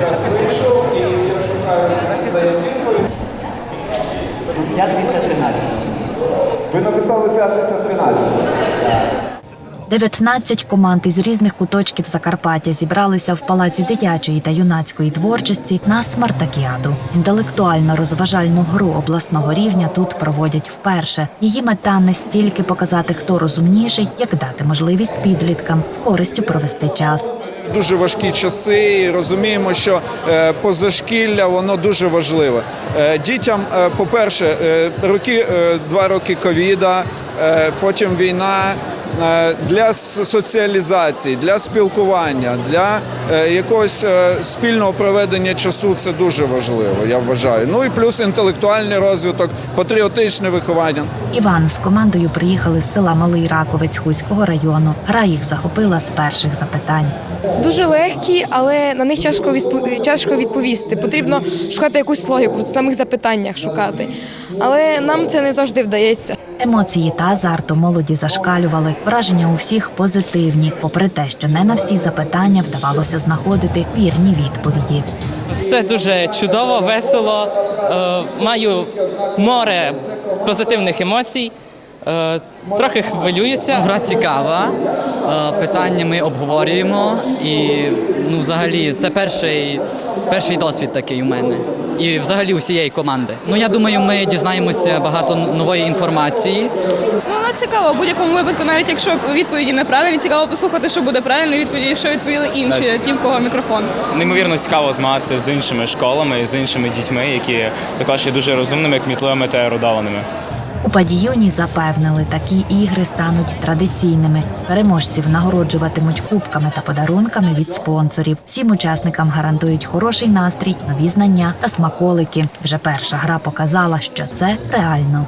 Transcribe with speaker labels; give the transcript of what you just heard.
Speaker 1: Час вийшов і я шукаю, здає відповідь.
Speaker 2: П'ятниця 13.
Speaker 1: Ви написали п'ятниця 13.
Speaker 3: 19 команд із різних куточків Закарпаття зібралися в палаці дитячої та юнацької творчості на Смартакіаду. Інтелектуально розважальну гру обласного рівня тут проводять вперше. Її мета не стільки показати, хто розумніший, як дати можливість підліткам з користю провести час.
Speaker 4: Дуже важкі часи. і Розуміємо, що е, позашкілля воно дуже важливе. Е, Дітям, е, по-перше, роки два роки ковіда, потім війна. Е, Для соціалізації, для спілкування, для е, якогось е, спільного проведення часу це дуже важливо, я вважаю. Ну і плюс інтелектуальний розвиток, патріотичне виховання.
Speaker 3: Іван з командою приїхали з села Малий Раковець Хуського району. Гра їх захопила з перших запитань.
Speaker 5: Дуже легкі, але на них тяжко тяжко відповісти. Потрібно шукати якусь логіку в самих запитаннях шукати. Але нам це не завжди вдається.
Speaker 3: Емоції та азарт у молоді зашкалювали. Враження у всіх позитивні, попри те, що не на всі запитання вдавалося знаходити вірні відповіді.
Speaker 6: Все дуже чудово, весело. Е, маю море позитивних емоцій. Е, трохи хвилююся.
Speaker 7: Гра цікава, е, питання ми обговорюємо, і ну, взагалі це перший, перший досвід такий у мене. І взагалі усієї команди. Ну я думаю, ми дізнаємося багато нової інформації.
Speaker 8: Ну, вона цікава в будь-якому випадку, навіть якщо відповіді неправильні, цікаво послухати, що буде правильно, відповіді, що відповіли інші, ті, в кого мікрофон.
Speaker 9: Неймовірно цікаво змагатися з іншими школами, з іншими дітьми, які також є дуже розумними, кмітливими та ерудованими.
Speaker 3: У падіюні запевнили, такі ігри стануть традиційними. Переможців нагороджуватимуть кубками та подарунками від спонсорів. Всім учасникам гарантують хороший настрій, нові знання та смаколики. Вже перша гра показала, що це реально.